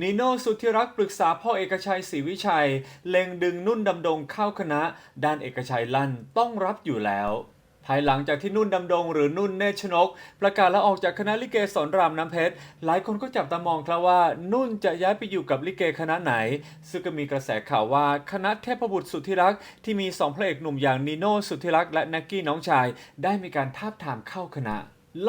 นีโน่สุทธิรักปรึกษาพ่อเอกชัยศรีวิชัย เล็งดึงนุ่นดำดงเข้าคณะ ด้านเอกชัยลั่นต้องรับอยู่แล้วภายหลังจากที่นุ่นดำดงหรือนุ่นเนชนก ประกาศลาออกจากคณะลิเกสอนรามน้ำเพชร หลายคนก็จับตามองครับว่า นุ่นจะย้ายไปอยู่กับลิเกคณะไหน ซึ่งก็มีกระแสข่าวว่าคณะเทพบุตรสุทธิรัก ที่มีสองพระเอกหนุ่มอย่างนีโน่สุทธิรักและแน็กกี้น้องชาย ได้มีการทาบทามเข้าคณะ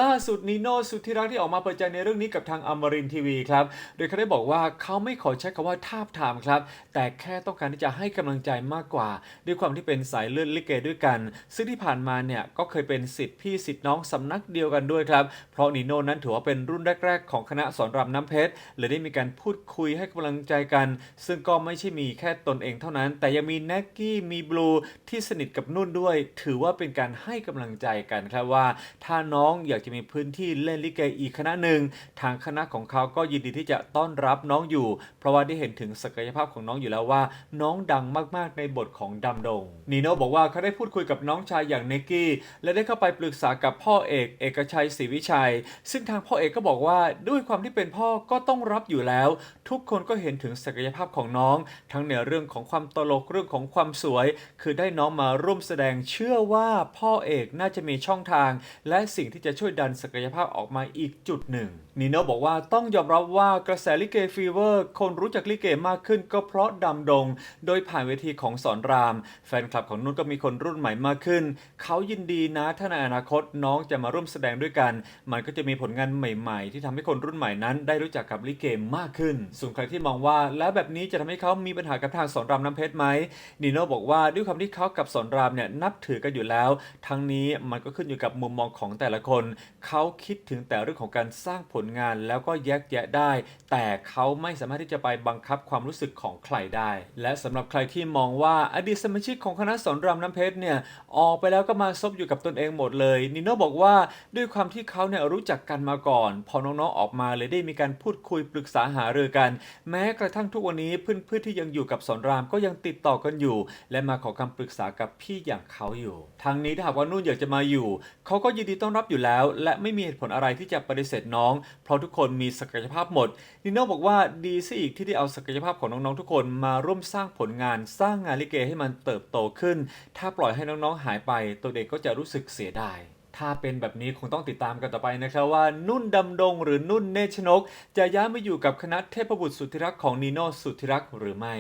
ล่าสุดนีโน่สุทธิรักที่ออกมาเปิดใจในเรื่องนี้กับทางอมรินทีวีครับ โดยเขาได้บอกว่าเขาไม่ขอใช้คำว่าทาบทามครับ แต่แค่ต้องการที่จะให้กำลังใจมากกว่า ด้วยความที่เป็นสายเลือดลิเกด้วยกัน ซึ่งที่ผ่านมาเนี่ยก็เคยเป็นสิทธิ์พี่สิทธิ์น้องสำนักเดียวกันด้วยครับ เพราะนีโน่นั้นถือว่าเป็นรุ่นแรก ๆ ของคณะสอนรามน้ำเพชรเลยได้มีการพูดคุยให้กำลังใจกัน ซึ่งก็ไม่ใช่มีแค่ตนเองเท่านั้น แต่ยังมีแน็กกี้มีบลูที่สนิทกับนุ่นด้วย ถือว่าเป็นการให้กำลังใจกันครับว่าถ้าน้องอยาอยากจะมีพื้นที่เล่นลิเกอีกคณะหนึ่ง ทางคณะของเขาก็ยินดีที่จะต้อนรับน้องอยู่ เพราะว่าได้เห็นถึงศักยภาพของน้องอยู่แล้วว่า น้องดังมากๆในบทของดำดงนีโน่บอกว่าเขาได้พูดคุยกับน้องชายอย่างเนกกี้และได้เข้าไปปรึกษากับพ่อเอกเอกชัยศรีวิชัย ซึ่งทางพ่อเอกก็บอกว่าด้วยความที่เป็นพ่อก็ต้องรับอยู่แล้วทุกคนก็เห็นถึงศักยภาพของน้อง ทั้งในเรื่องของความตลกเรื่องของความสวย คือได้น้องมาร่วมแสดงเชื่อว่าพ่อเอกน่าจะมีช่องทาง และสิ่งที่จะช่วยดันศักยภาพออกมาอีกจุดหนึ่งนีโน่บอกว่าต้องยอมรับว่ากระแสลิเกฟีเวอร์ คนรู้จักลิเกมากขึ้นก็เพราะดำดง โดยผ่านเวทีของสอนราม แฟนคลับของนุ่นก็มีคนรุ่นใหม่มากขึ้น เขายินดีนะถ้าในอนาคตน้องจะมาร่วมแสดงด้วยกัน มันก็จะมีผลงานใหม่ ๆ ที่ทำให้คนรุ่นใหม่นั้น ได้รู้จักกับลิเกมากขึ้นส่วนใครที่มองว่าแล้วแบบนี้จะทำให้เขามีปัญหากับทางสอนรามน้ำเพชรไหมนีโน่บอกว่าด้วยความที่เขากับสอนรามเนี่ยนับถือกันอยู่แล้ว ทั้งนี้มันก็ขึ้นอยู่กับมุมมองของแต่ละคน เขาคิดถึงแต่เรื่องของการสร้างผลงานแล้วก็แยกแยะได้ แต่เขาไม่สามารถที่จะไปบังคับความรู้สึกของใครได้ และสำหรับใครที่มองว่าอดีตสมาชิกของคณะสอนรามน้ำเพชรเนี่ยออกไปแล้วก็มาซบอยู่กับตนเองหมดเลยนิโน่บอกว่าด้วยความที่เขาเนี่ยรู้จักกันมาก่อน พอน้องๆออกมาเลยได้มีการพูดคุยปรึกษาหารือกันแม้กระทั่งทุกวันนี้เพื่อนๆที่ยังอยู่กับสอนรามก็ยังติดต่อกันอยู่ และมาขอคำปรึกษากับพี่อย่างเขาอยู่ทางนี้ถ้าหากว่านุ่นอยากจะมาอยู่เขาก็ยินดีต้อนรับอยู่แล้ว และไม่มีเหตุผลอะไรที่จะปฏิเสธน้อง เพราะทุกคนมีศักยภาพหมดนิโน่บอกว่าดีซะอีกที่ได้เอาศักยภาพของน้องๆทุกคนมาร่วมสร้างผลงานสร้างงานลิเกให้มันเติบโตขึ้น ถ้าปล่อยให้น้องๆหายไปตัวเด็กก็จะรู้สึกเสียดาย ถ้าเป็นแบบนี้คงต้องติดตามกันต่อไปนะครับว่านุ่นดำดงหรือนุ่นเนชนก จะย้ายมาอยู่กับคณะเทพบุตรสุธิรักษ์ของนีโนสุธิรักษ์หรือไม่